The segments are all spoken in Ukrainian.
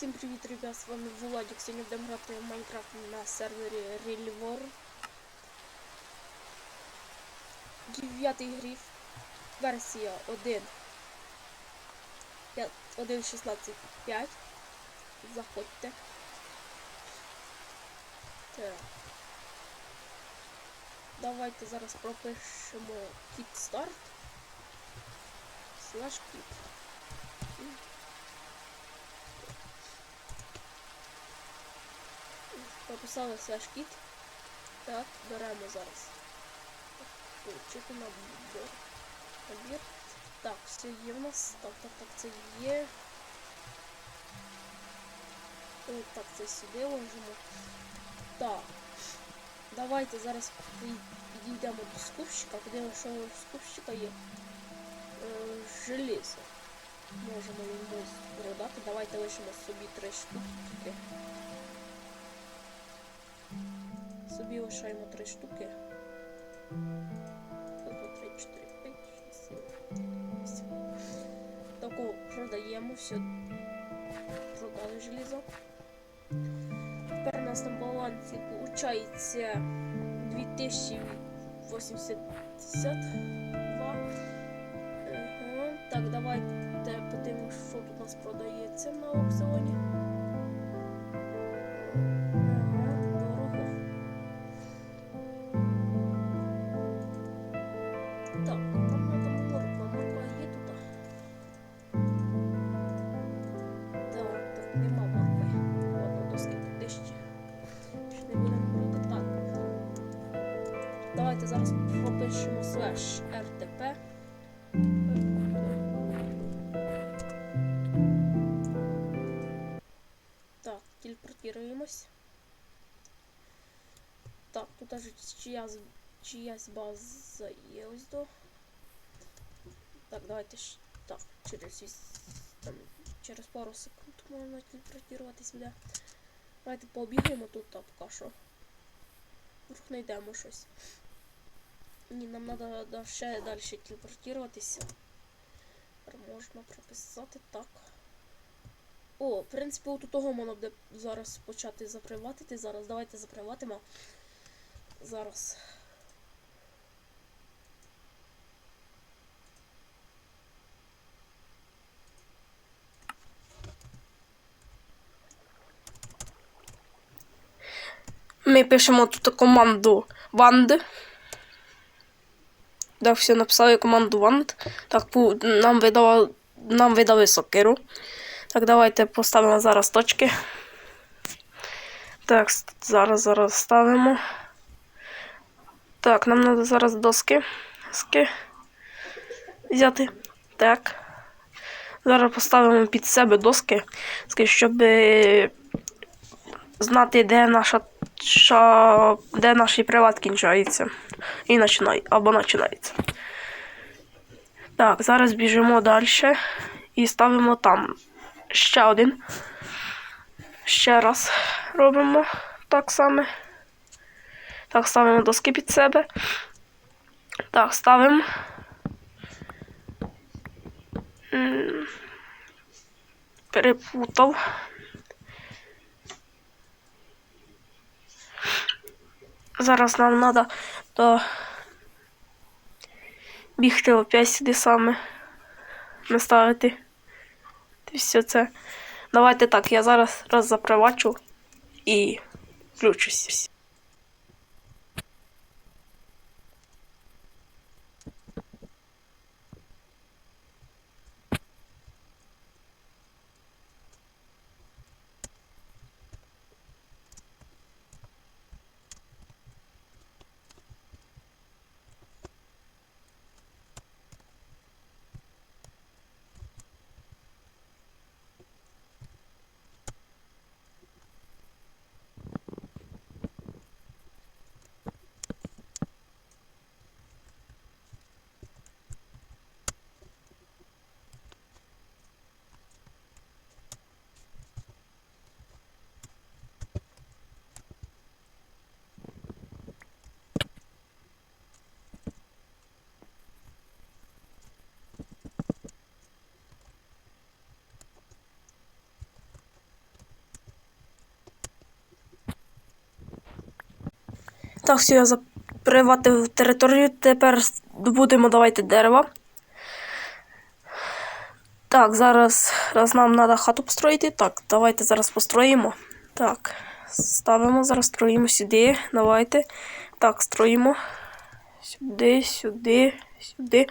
Всім привіт, ребят, з вами Владик. Сьогодні будемо грати в Майнкрафт на сервері World. Дев'ятий гриф. Версія 1. 1.16.5. Заходьте. Так. Давайте зараз пропишемо кіт старт. Слеш Прописали слеш кіт. Так, беремо зараз. Получити набір. Набір. Так, все є в нас. Так, так, так, це є. О, так, це сюди ложимо. Так. Давайте зараз підійдемо до скупщика, подивимося, що у скупщика є. Е, желізо. Можемо йому продати. Давайте лишимо собі три штуки тільки. Собі лишаємо три штуки. Одну, три, чотири, п'ять, шість, сім, вісім. Такого продаємо, все. Продали желізо. Тепер у нас на балансі виходить 2082. Так, давайте подивимось, що тут у нас продається на аукціоні. Зараз пропишемо слеш РТП. Так, телепортируємось. Так, тут даже чиясь, чиясь база є ось до. Так, давайте ж так, через там, через пару секунд можна телепортувати сюди. Давайте побігаємо тут а поки що. Вдруг знайдемо щось. Ні, нам треба ще далі телепортуватися. Можна прописати так. О, в принципі, от у того можна буде зараз почати заприватити. Зараз давайте заприватимо. Зараз. Ми пишемо тут команду Ванд. Так, все написали команду Ванд. Так, нам видала, нам видали сокиру. Так, давайте поставимо зараз точки. Так, зараз, зараз ставимо. Так, нам треба зараз доски. Доски взяти. Так. Зараз поставимо під себе доски, ски- щоб знати, де наша ша, де наш приват кінчається. І починає, або починається. Так, зараз біжимо далі і ставимо там ще один. Ще раз робимо так само. Так, ставимо доски під себе. Так, ставимо. Перепутав. Зараз нам треба до... бігти опять сюди саме. наставити. І Все це. Давайте так, я зараз раз запривачу і включусь. Так, все, я заприватив територію. Тепер будемо давайте дерева. Так, зараз раз нам треба хату построїти. Так, давайте зараз построїмо. Так, ставимо, зараз строїмо сюди. Давайте. Так, строїмо. Сюди, сюди, сюди.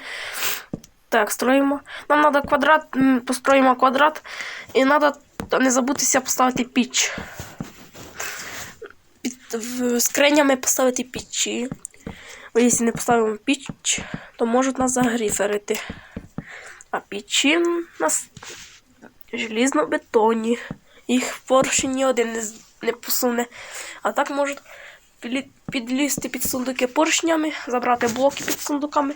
Так, строїмо. Нам треба квадрат, построїмо квадрат. І треба не забутися поставити піч. В скринями поставити пічі. Бо якщо не поставимо піч, то можуть нас загріферити. А печі у нас желізно-бетонні. Їх поршень ні один не, не посуне. А так можуть підлізти під сундуки поршнями, забрати блоки під сундуками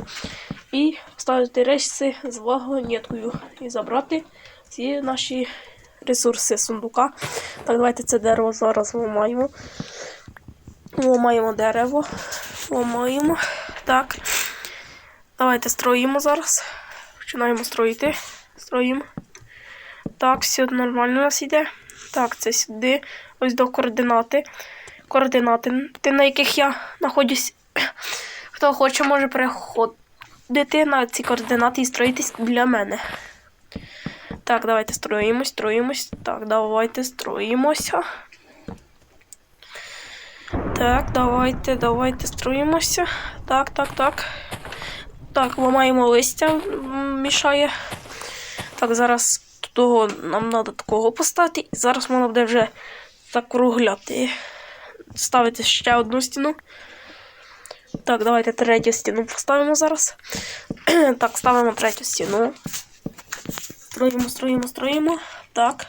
і ставити речці з вагонеткою і забрати всі наші ресурси сундука. Так, давайте це дерево зараз ламаємо. Ламаємо дерево. Ламаємо. Так. Давайте строїмо зараз. Починаємо строїти. Строїмо. Так, все нормально у нас йде. Так, це сюди. Ось до координати. Координати, ти, на яких я знаходжусь. Хто хоче, може переходити на ці координати і строїтись для мене. Так, давайте строїмось, строїмось. Так, давайте строїмося. Так, давайте, давайте строїмося. Так, так, так. Так, ламаємо листя, мішає. Так, зараз того нам треба такого поставити. І зараз можна буде вже закругляти. Ставити ще одну стіну. Так, давайте третю стіну поставимо зараз. так, ставимо третю стіну. Строїмо, строїмо, строїмо. Так.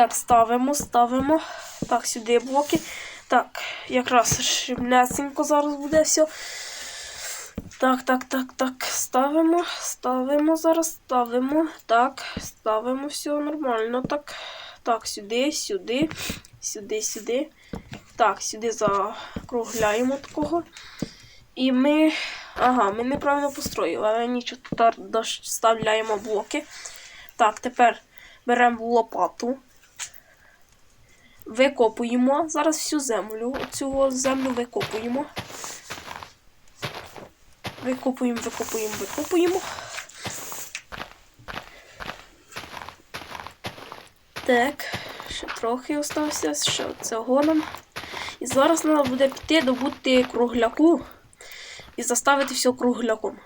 Так, ставимо, ставимо. Так, сюди блоки. Так, якраз шибнесенько зараз буде все. Так, так, так, так. Ставимо, ставимо зараз, ставимо. Так, ставимо все нормально. Так, так, сюди, сюди, сюди, сюди. Так, сюди закругляємо такого. І ми. Ага, ми неправильно построїли, але нічого тут блоки. Так, тепер беремо лопату. Викопуємо зараз всю землю. Цю землю викопуємо. Викопуємо, викопуємо, викопуємо. Так, ще трохи остався, ще цього нам. І зараз треба буде піти добути кругляку і заставити все кругляком.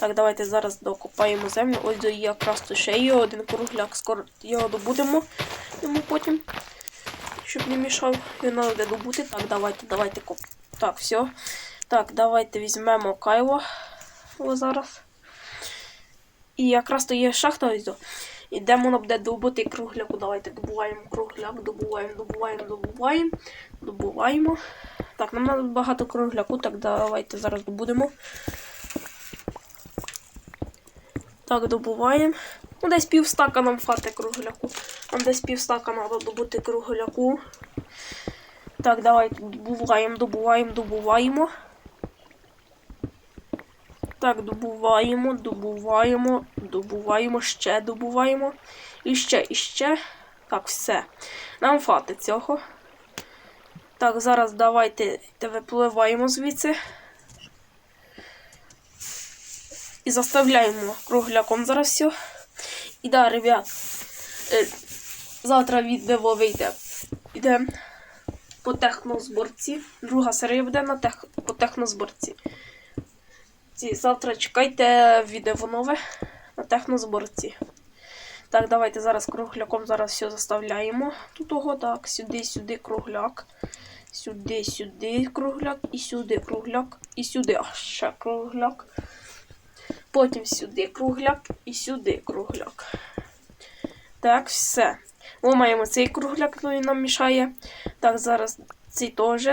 Так, давайте зараз докопаємо землю. Ось якраз ще є один кругляк. Скоро його добудемо йому потім. Щоб не мішав, його треба добути. Так, давайте, давайте коп. Так, все. Так, давайте візьмемо кайло зараз. І якраз то є шахта ось. І де можна буде добути кругляку. Давайте добуваємо кругляк, добуваємо, добуваємо, добуваємо, добуваємо. Так, нам треба багато кругляку, так давайте зараз добудемо. Так, добуваємо. Ну, десь півстака нам хватить кругляку. Нам десь півстака треба добути кругляку. Так, давайте добуваємо, добуваємо, добуваємо. Так, добуваємо, добуваємо, добуваємо, ще добуваємо. І ще, і ще. Так, все. Нам хватить цього. Так, зараз давайте випливаємо звідси. І заставляємо кругляком зараз все. І да, ребят, е, завтра відео вийде. Йде по технозборці. Друга серія буде на тех, по технозборці. Ці, завтра чекайте відео нове на технозборці. Так, давайте зараз кругляком зараз все заставляємо. Тут ого, так, сюди, сюди кругляк. Сюди, сюди кругляк, і сюди кругляк, і сюди а ще кругляк. Потім сюди кругляк і сюди кругляк. Так, все. Ламаємо цей кругляк, ну він нам мішає. Так, зараз цей теж.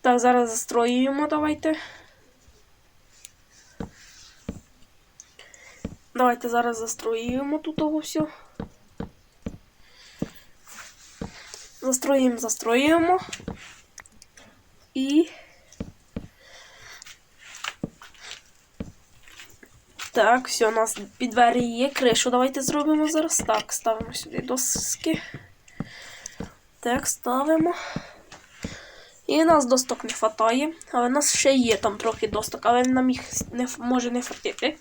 Так, зараз застроюємо, давайте. Давайте зараз застроюємо тут того все. Застроїмо, застроюємо. І. Так, все, у нас під двері є. Кришу давайте зробимо зараз. Так, ставимо сюди доски. Так, ставимо. І нас досток не хватає, але в нас ще є там трохи досток, але нам їх не, може не хватити.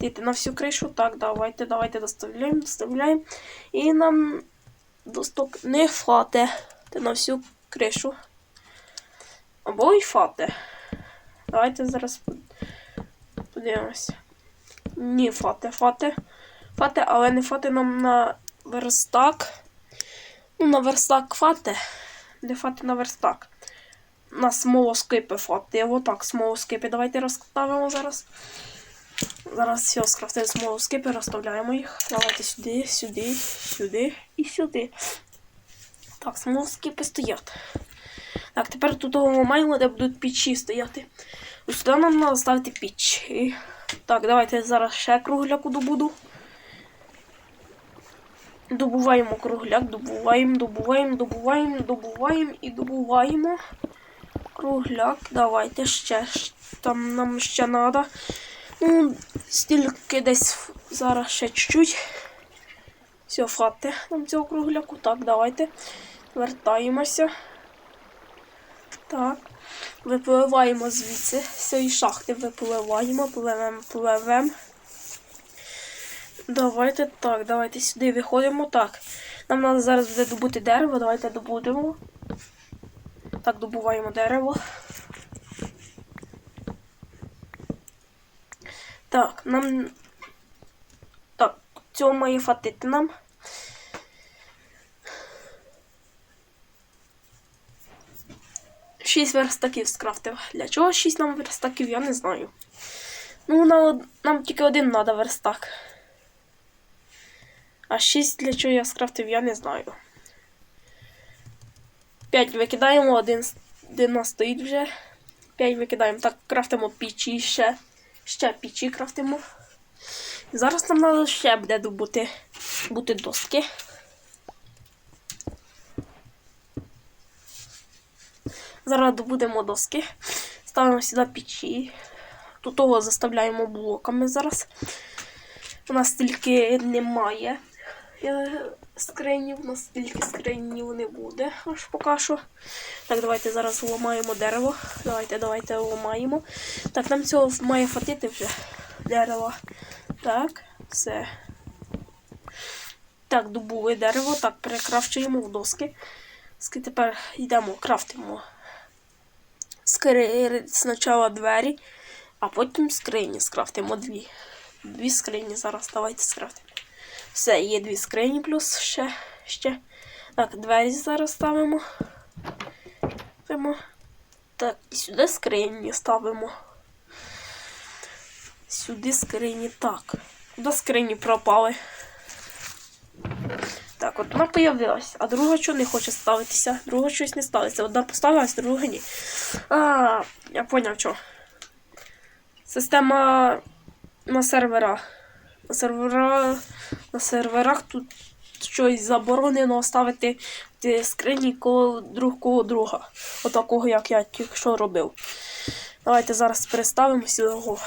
Діти на всю кришу. Так, давайте, давайте доставляємо, доставляємо. І нам досток не хватить на всю кришу. Або й фате. Давайте зараз под- подивимося. Ні, фате, фате. Фате, але не фате нам на верстак. Ну, на верстак фате. Не фате на верстак. На смолоскипи фате. Отак, смолоскипи. Давайте розставимо зараз. Зараз все скрафтуємо смолоскипи, розставляємо їх. Давайте сюди, сюди, сюди і сюди. Так, смолоскипи стоять. Так, тепер тут того маємо, де будуть печі стояти. Ось сюди нам треба ставити піч. Так, давайте зараз ще кругляку добуду. Добуваємо кругляк, добуваємо, добуваємо, добуваємо, добуваємо і добуваємо. Кругляк, давайте ще. Там нам ще треба. Ну, стільки десь зараз ще чуть-чуть. Все, хватить нам цього кругляку. Так, давайте. Вертаємося. Так. Випливаємо звідси. З цієї шахти випливаємо, пливемо, пливемо. Давайте так, давайте сюди виходимо. Так. Нам треба зараз буде добути дерево. Давайте добудемо. Так, добуваємо дерево. Так, нам. Так, цього має хватити нам. Шість верстаків скрафтив. Для чого шість нам верстаків, я не знаю. Ну, нам, нам тільки один треба верстак. А шість для чого я скрафтив, я не знаю. П'ять викидаємо, один, один нас стоїть вже. П'ять викидаємо. Так, крафтимо пічі ще. Ще пічі крафтимо. Зараз нам треба ще буде добути бути доски. Зараз добудемо доски. Ставимо сюди печі. Тут того заставляємо блоками зараз. У нас стільки немає е, скринів, у нас стільки скринів не буде аж поки що. Так, давайте зараз ламаємо дерево. Давайте, давайте ламаємо. Так, нам цього має хватити вже дерева. Так, все. Так, добули дерево. Так, перекрафчуємо в доски. Ски тепер йдемо, крафтимо. Скри... Спочатку двері, а потім скрині скрафтимо дві. Дві скрині зараз давайте скрафтимо. Все, є дві скрині плюс ще. ще. Так, двері зараз ставимо. Ставимо. Так, і сюди скрині ставимо. Сюди скрині. Так. Куди скрині пропали? Так, от вона появилась, а друга чого не хоче ставитися. Друга щось не ставиться. Одна поставилась, друга ні. А, я поняв що. Система на серверах. На сервера, на серверах тут щось заборонено ставити ті скрині коло друг друга. Отакого, як я тільки що робив. Давайте зараз переставимося його.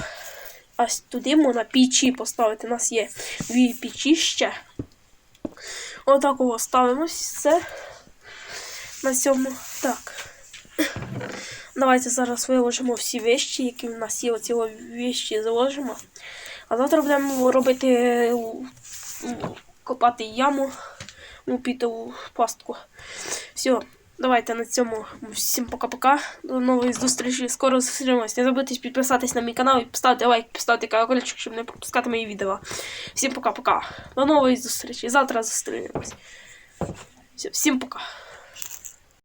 Ось туди можна пічі поставити. У нас є дві пічі ще. Отакого ставимо все. На цьому. Так. Давайте зараз виложимо всі вещі, які в нас є. Оці вещі заложимо. А завтра будемо робити у- копати яму, у у пастку. Все, давайте на цьому. Всім пока-пока. До нової зустрічі. Скоро зустрінемось. Не забудьте підписатись на мій канал і поставити лайк, поставити колокольчик, щоб не пропускати мої відео. Всім пока-пока. До нової зустрічі. Завтра зустрінемось. Все, всім пока.